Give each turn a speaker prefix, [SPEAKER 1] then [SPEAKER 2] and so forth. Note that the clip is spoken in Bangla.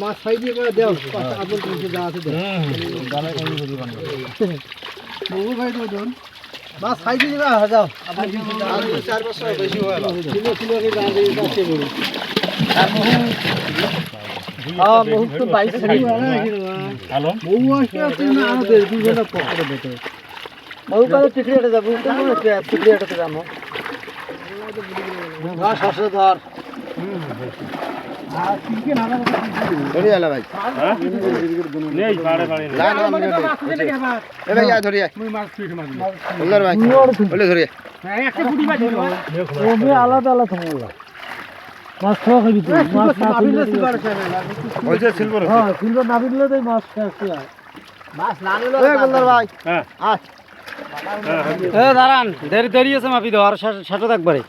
[SPEAKER 1] মাছ খাই দিয়ে করে দেও আপন কিছু যা আছে ভাই ধন মাছ খাই দিয়ে যাও
[SPEAKER 2] চার বছর বেশি হয়ে
[SPEAKER 1] কিলো কিলো বহু কালে টিকরিয়াটা যাব কেমন টিকরিয়াটাতে যাব। আলাদা আলাদা মাছ খাওয়া খাবি তুই মাছ না
[SPEAKER 3] যে সিলভার
[SPEAKER 1] হ্যাঁ সিলভার না দিলে তো মাছ খাওয়া মাছ না নিলে
[SPEAKER 2] ভাই
[SPEAKER 3] হ্যাঁ।
[SPEAKER 1] এ দাঁড়ান দেরি দেরি আছে মাপি দেওয়া আর ষাট একবারে।